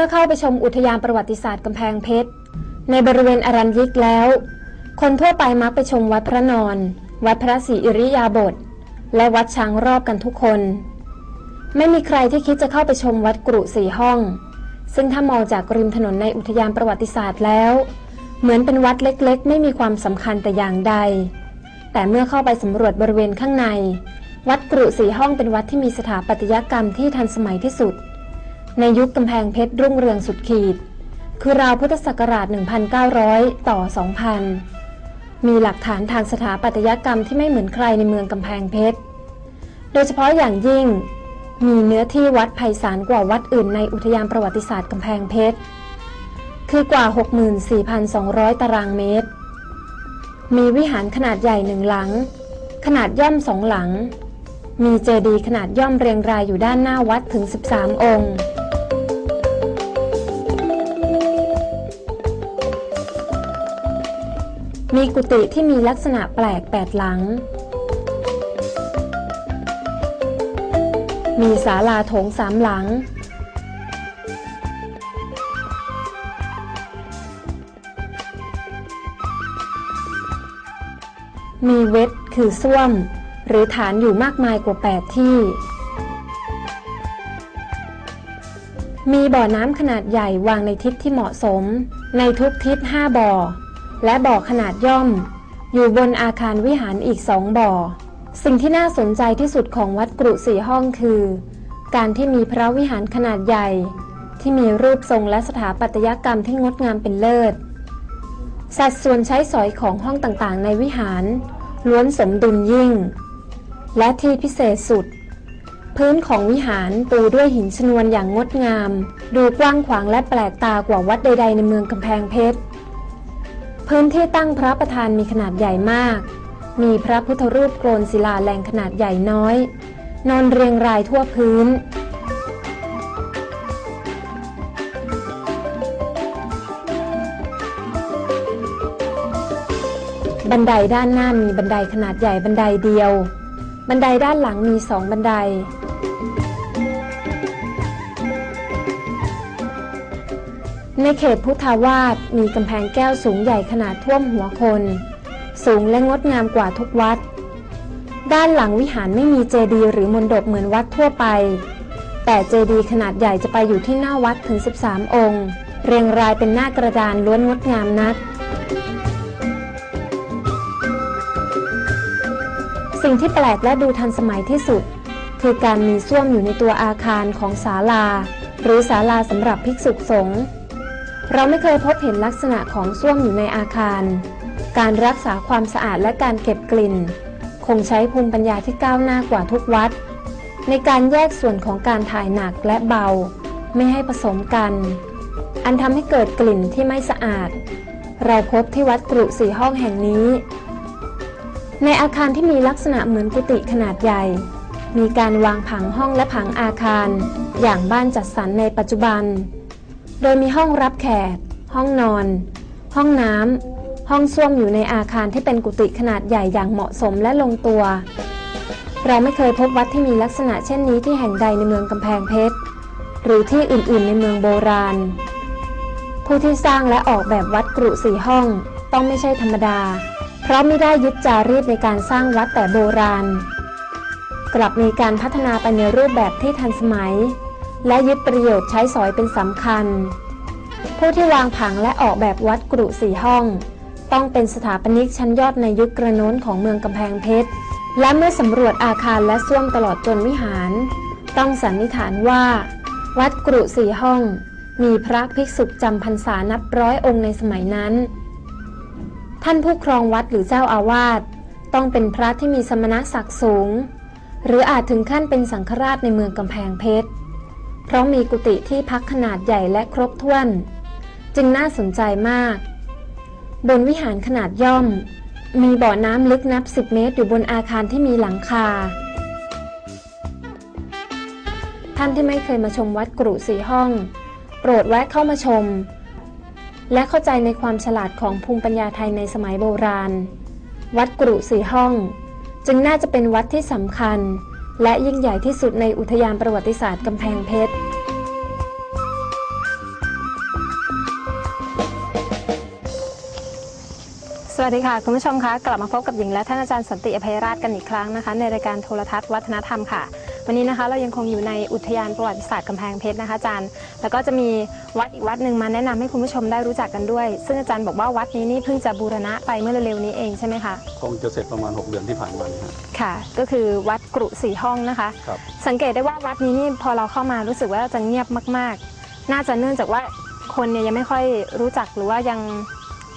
มื่อเข้าไปชมอุทยานประวัติศาสตร์กำแพงเพชร ในบริเวณอรัญยิกแล้ว คนทั่วไปมักไปชมวัดพระนอน วัดพระศรีอิริยาบถและวัดช้างรอบกันทุกคน ไม่มีใครที่คิดจะเข้าไปชมวัดกรุสีห้อง ซึ่งถ้ามองจากริมถนนในอุทยานประวัติศาสตร์แล้ว เหมือนเป็นวัดเล็กๆ ไม่มีความสำคัญแต่อย่างใด แต่เมื่อเข้าไปสำรวจบริเวณข้างใน วัดกรุสีห้องเป็นวัดที่มีสถาปัตยกรรมที่ทันสมัยที่สุด ในยุคกำแพงเพชรรุ่งเรืองสุดขีด คือราวพุทธศักราช 1,900 ต่อ 2,000 มีหลักฐานทางสถาปัตยกรรมที่ไม่เหมือนใครในเมืองกำแพงเพชร โดยเฉพาะอย่างยิ่ง มีเนื้อที่วัดไพศาลกว่าวัดอื่นในอุทยานประวัติศาสตร์กำแพงเพชร คือกว่า 64,200 ตารางเมตร มีวิหารขนาดใหญ่หนึ่งหลัง ขนาดย่อมสองหลังมีเจดีย์ขนาดย่อมเรียงรายอยู่ด้านหน้าวัดถึง 13 องค์ มีกุฏิที่มีลักษณะแปลกแปดหลัง มีศาลาโถงสามหลัง มีเวทคือส้วม หรือฐานอยู่มากมายกว่า 8 ที่ มีบ่อน้ำขนาดใหญ่วางในทิศที่เหมาะสม ในทุกทิศ 5 บ่อ และบ่อขนาดย่อม อยู่บนอาคารวิหารอีกสองบ่อ สิ่งที่น่าสนใจที่สุดของวัดกรุสี่ห้องคือ การที่มีพระวิหารขนาดใหญ่ ที่มีรูปทรงและสถาปัตยกรรมที่งดงามเป็นเลิศ สัดส่วนใช้สอยของห้องต่างๆ ในวิหาร ล้วนสมดุลยิ่ง และที่พิเศษสุดพื้นของวิหารปูด้วยหินชนวนอย่างงดงาม ดูกว้างขวางและแปลกตากว่าวัดใด ๆ ในเมืองกำแพงเพชร พื้นที่ตั้งพระประธานมีขนาดใหญ่มาก มีพระพุทธรูปโกลนศิลาแรงขนาดใหญ่น้อย นอนเรียงรายทั่วพื้น บันไดด้านหน้ามีบันไดขนาดใหญ่บันไดเดียว บันไดด้านหลังมีสองบันได ในเขตพุทธาวาสมีกำแพงแก้วสูงใหญ่ขนาดท่วมหัวคน สูงและงดงามกว่าทุกวัด ด้านหลังวิหารไม่มีเจดีย์หรือมณฑปเหมือนวัดทั่วไป แต่เจดีย์ขนาดใหญ่จะไปอยู่ที่หน้าวัดถึง 13 องค์ เรียงรายเป็นหน้ากระดานล้วนงดงามนัก สิ่งที่แปลกและดูทันสมัยที่สุด คือการมีส้วมอยู่ในตัวอาคารของศาลา หรือศาลาสำหรับภิกษุสงฆ์ เราไม่เคยพบเห็นลักษณะของส้วมอยู่ในอาคาร การรักษาความสะอาดและการเก็บกลิ่น คงใช้ภูมิปัญญาที่ก้าวหน้ากว่าทุกวัด ในการแยกส่วนของการถ่ายหนักและเบา ไม่ให้ผสมกัน อันทำให้เกิดกลิ่นที่ไม่สะอาด เราพบที่วัดกรุสีห้องแห่งนี้ ในอาคารที่มีลักษณะเหมือนกุฏิขนาดใหญ่ มีการวางผังห้องและผังอาคาร อย่างบ้านจัดสรรในปัจจุบัน โดยมีห้องรับแขก ห้องนอน ห้องน้ำ ห้องส้วมอยู่ในอาคารที่เป็นกุฏิขนาดใหญ่อย่างเหมาะสมและลงตัว เราไม่เคยพบวัดที่มีลักษณะเช่นนี้ที่แห่งใดในเมืองกำแพงเพชร หรือที่อื่นๆในเมืองโบราณ ผู้ที่สร้างและออกแบบวัดกรุสี่ห้องต้องไม่ใช่ธรรมดา เพราะไม่ได้ยึดจารีตในการสร้างวัดแต่โบราณ กลับมีการพัฒนาไปในรูปแบบที่ทันสมัย และยึดประโยชน์ใช้สอยเป็นสำคัญ ผู้ที่วางผังและออกแบบวัดกรุสี่ห้อง ต้องเป็นสถาปนิกชั้นยอดในยุคกระโน้นของเมืองกำแพงเพชร และเมื่อสำรวจอาคารและส้วมตลอดจนวิหาร ต้องสันนิษฐานว่า วัดกรุสี่ห้อง มีพระภิกษุจำพรรษานับร้อยองค์ในสมัยนั้น ท่านผู้ครองวัดหรือเจ้าอาวาสต้องเป็นพระที่มีสมณศักดิ์สูง หรืออาจถึงขั้นเป็นสังฆราชในเมืองกำแพงเพชร เพราะมีกุฏิที่พักขนาดใหญ่และครบถ้วน จึงน่าสนใจมาก บนวิหารขนาดย่อม มีบ่อน้ำลึกนับ 10 เมตรอยู่บนอาคารที่มีหลังคา ท่านที่ไม่เคยมาชมวัดกรุสีห้อง โปรดแวะเข้ามาชม และเข้าใจในความฉลาดของภูมิปัญญาไทยในสมัยโบราณ วัดกรุสีห้อง จึงน่าจะเป็นวัดที่สำคัญ และยิ่งใหญ่ที่สุดในอุทยานประวัติศาสตร์กำแพงเพชรสวัสดีค่ะ คุณผู้ชมคะ กลับมาพบกับหญิงและท่านอาจารย์สันติอภัยราชกันอีกครั้งนะคะ ในรายการโทรทัศน์วัฒนธรรมค่ะ วันนี้นะคะเรายังคงอยู่ในอุทยานประวัติศาสตร์กำแพงเพชรนะคะอาจารย์ แล้วก็จะมีวัดอีกวัดหนึ่งมาแนะนำให้คุณผู้ชมได้รู้จักกันด้วย ซึ่งอาจารย์บอกว่าวัดนี้นี่เพิ่งจะบูรณะไปเมื่อเร็วๆนี้เองใช่ไหมคะ คงจะเสร็จประมาณ 6 เดือนที่ผ่านมานี่ฮะค่ะ ก็คือวัดกรุสีห้องนะคะครับสังเกตได้ว่าวัดนี้นี่พอเราเข้ามารู้สึกว่าจะเงียบมาก ๆ น่าจะเนื่องจากว่าคนเนี่ยยังไม่ค่อยรู้จักหรือว่ายัง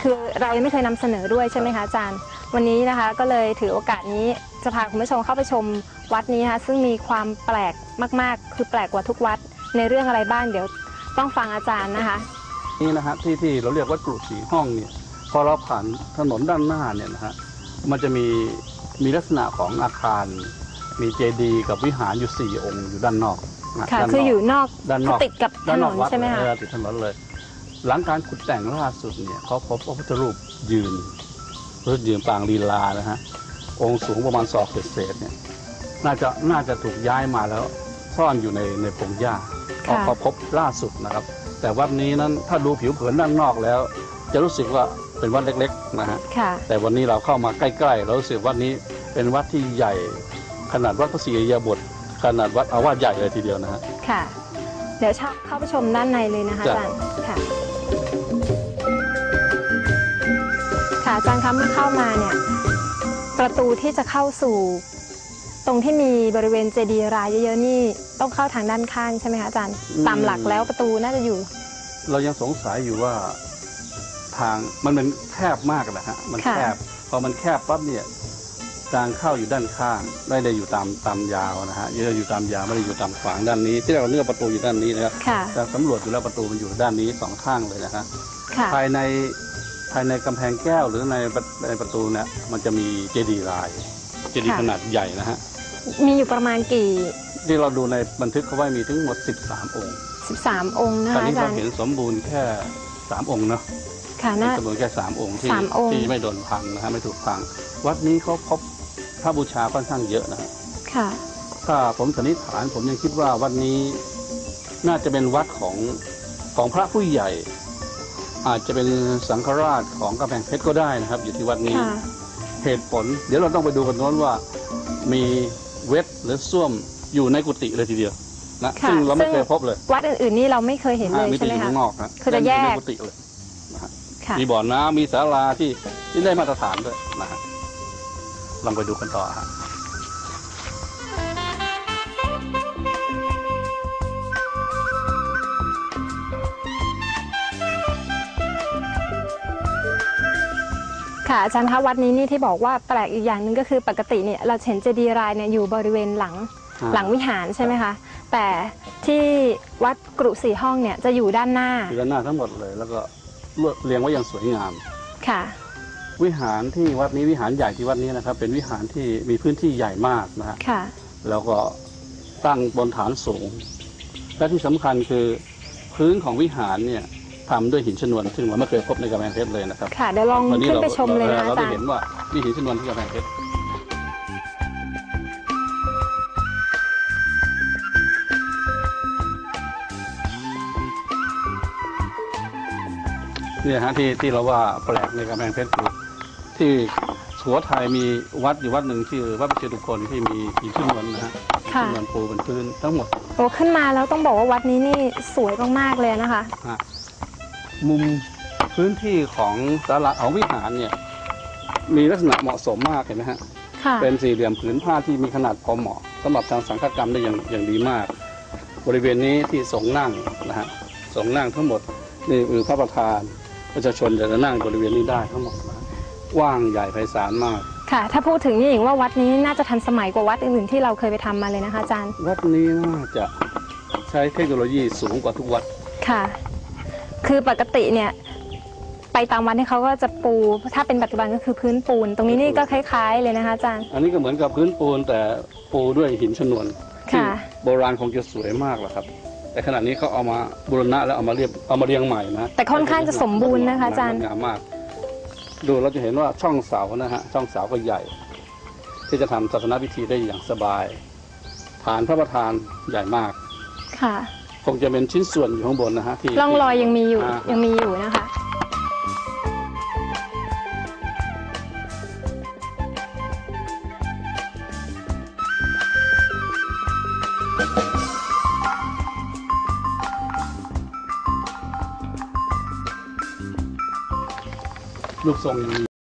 คือเรายังไม่เคยนำเสนอด้วยใช่ไหมคะอาจารย์ วันนี้นะคะก็เลยถือโอกาสนี้จะพาคุณผู้ชมเข้าไปชมวัดนี้นะคะซึ่งมีความแปลกมาก ๆ คือแปลกกว่าทุกวัดในเรื่องอะไรบ้างเดี๋ยวต้องฟังอาจารย์นะคะ นี่นะฮะที่ที่เราเรียกว่ากรุสีห้องเนี่ยพอเราผ่านถนนด้านหน้าเนี่ยนะฮะมันจะมีมีลักษณะของอาคาร มีเจดีย์กับวิหารอยู่สี่องค์อยู่ด้านนอกนะค่ะด้านนคืออยู่นอกด้านนอกติดกับถด้านนนอกนวัดใช่ไหมคะ เออติดถนนเลย หลังการขุดแต่งล่าสุดเนี่ยเขาพบพระพุทธรูปยืน พระพุทธยืนปางลีลานะฮะองค์สูงประมาณศอกเศษๆเนี่ยน่าจะน่าจะถูกย้ายมาแล้วซ่อนอยู่ในในพงหญ้าค่ะเขาพบล่าสุดนะครับ แต่วัดนี้นั้นถ้าดูผิวเผินด้านนอกแล้ว จะรู้สึกว่าเป็นวัดเล็กๆนะฮะค่ะแต่วันนี้เราเข้ามาใกล้ๆเรารู้สึกวัดนี้เป็นวัดที่ใหญ่ขนาดวัดพระศรีอริยบทขนาดวัดอาวาสใหญ่เลยทีเดียวนะฮะค่ะ เดี๋ยวเข้าไปชมด้านในเลยนะคะอาจ้ะจารย์ค่ะ อาจารย์คะเมื่อเข้ามาเนี่ยประตูที่จะเข้าสู่ ตรงที่มีบริเวณเจดีย์รายเยอะๆนี่ต้องเข้าทางด้านข้างใช่ไหมคะอาจารย์ตามหลักแล้วประตูน่าจะอยู่ เรายังสงสัยอยู่ว่าทางมันเป็นแคบมากนะฮะมันค่ะแคบพอมันแคบปั๊บเนี่ยทางเข้าอยู่ด้านข้างไม่ได้อยู่ตามตามยาวนะฮะไม่ได้อยู่ตามยาวไม่ได้อยู่ตามขวางด้านนี้ ที่เราเนื้อประตูอยู่ด้านนี้นะครับค่ะแต่สำรวจดูแล้วประตูมันอยู่ด้านนี้สองข้างเลยนะฮะค่ะภายใน ภายในกำแพงแก้วหรือในประในประตูเนี่ยมันจะมีเจดีย์ลาย เจดีย์ค่ะ ขนาดใหญ่นะฮะ มีอยู่ประมาณกี่ ที่เราดูในบันทึกเขาไว้มีทั้งหมด 13 องค์ 13 องค์นะตอนคะนี้อาจาเรารย์เห็นสมบูรณ์แค่ 3 องค์เนาะค่ะน่า สมบูรณ์แค่ 3 องค์ที่สามองค์ ที่ไม่โดนพังนะฮะไม่ถูกพัง วัดนี้เขาพบพระบูชาค่อนข้างเยอะนะฮะ ค่ะ ถ้าผมสันนิษฐานผมยังคิดว่าวัดนี้น่าจะเป็นวัดของของพระผู้ใหญ่ อาจจะเป็นสังฆราชของกำแพงเพชรก็ได้นะครับ อยู่ที่วัดนี้ค่ะ เหตุผล เดี๋ยวเราต้องไปดูกันโน้นว่ามีเวทหรือส้วมอยู่ในกุฏิเลยทีเดียวนะค่ะซึ่งเราไม่ซึ่ง เคยพบเลยวัดอื่นๆนี่เราไม่เคยเห็นเลยอ่ามีใช่แต่ไหมอยู่คะ ข้างนอกนะคือจะแยกในกุฏิเลย ค่ะ มีบ่อน้ำมีศาลาที่ที่ได้มาตรฐานด้วยนะฮะลองไปดูกันต่อฮะ ค่ะอาจารย์คะวัดนี้นี่ที่บอกว่าแปลกอีกอย่างหนึ่งก็คือปกติเนี่ยเราเห็นเจดีย์รายเนี่ยอยู่บริเวณหลังอ่า หลังวิหารใช่ไหมคะแต่ที่วัดกรุสีห้องเนี่ยจะอยู่ด้านหน้าอยู่ด้านหน้าทั้งหมดเลย แล้วก็เลือกเรียงไว้อย่างสวยงาม ค่ะ วิหารที่วัดนี้วิหารใหญ่ที่วัดนี้นะครับ เป็นวิหารที่มีพื้นที่ใหญ่มากนะฮะค่ะ แล้วก็ตั้งบนฐานสูง และที่สำคัญคือพื้นของวิหารเนี่ย ทำด้วยหินชนวนซึ่งเราไม่เคยพบในกำแพงเพชรเลยนะครับค่ะเดี๋ยวลองวันนี้ขึ้นเราไปชมเลยนะคะเราอาได้จารเห็นย์ว่ามีหินชนวนที่กำแพงเพชรเนี่ยฮะที่ที่เราว่าแปลกในกำแพงเพชรคือที่สุโขทัยมีวัดอยู่วัดหนึ่งชื่อวัดประเชตุคนที่มีหินชนวนนะฮะหินค่ะชนวนปูบนพื้นทั้งหมด โอ้ขึ้นมาแล้วต้องบอกว่าวัดนี้นี่สวยมากๆเลยนะคะ ฮะ มุมพื้นที่ของศาลาของวิหารเนี่ยมีลักษณะเหมาะสมมากเห็นไหมฮะค่ะเป็นสี่เหลี่ยมผืนผ้าที่มีขนาดพอเหมาะสำหรับทางสังฆกรรมได้อย่างอย่างดีมาก บริเวณนี้ที่สงฆ์นั่งนะฮะสงฆ์นั่งทั้งหมดนี่คือพระประธานประชาชนจะนั่งบริเวณนี้ได้ทั้งหมดนะกว้างใหญ่ไพศาลมาก ค่ะ ถ้าพูดถึงนี่หญิงว่าวัดนี้น่าจะทันสมัยกว่าวัดอื่นๆที่เราเคยไปทำมาเลยนะคะอาจารย์ วัดนี้น่าจะใช้เทคโนโลยีสูงกว่าทุกวัดค่ะ คือปกติเนี่ยไปตามวัดที่เขาก็จะปู ถ้าเป็นปัจจุบันก็คือพื้นปูน ตรงนี้นี่ก็คล้าย ๆ เลยนะคะอาจารย์ อันนี้ก็เหมือนกับพื้นปูนแต่ปูด้วยหินชนวนค่ะ โบราณคงจะสวยมากแหละครับ แต่ขณะนี้เขาเอามาบูรณะแล้วเอามาเรียบเอามาเรียงใหม่นะแต่ค่อนข้างจะสมบูรณ์นะคะอาจารย์งามมาก ดูเราจะเห็นว่าช่องเสานะฮะช่องเสาก็ใหญ่ ที่จะทำศาสนพิธีได้อย่างสบาย ฐานพระประธานใหญ่มาก ค่ะ คงจะเป็นชิ้นส่วนอยู่ข้างบนนะฮะที่ร่องรอยยังมีอยู่ยังมีอยู่นะคะลูกทรงยังมี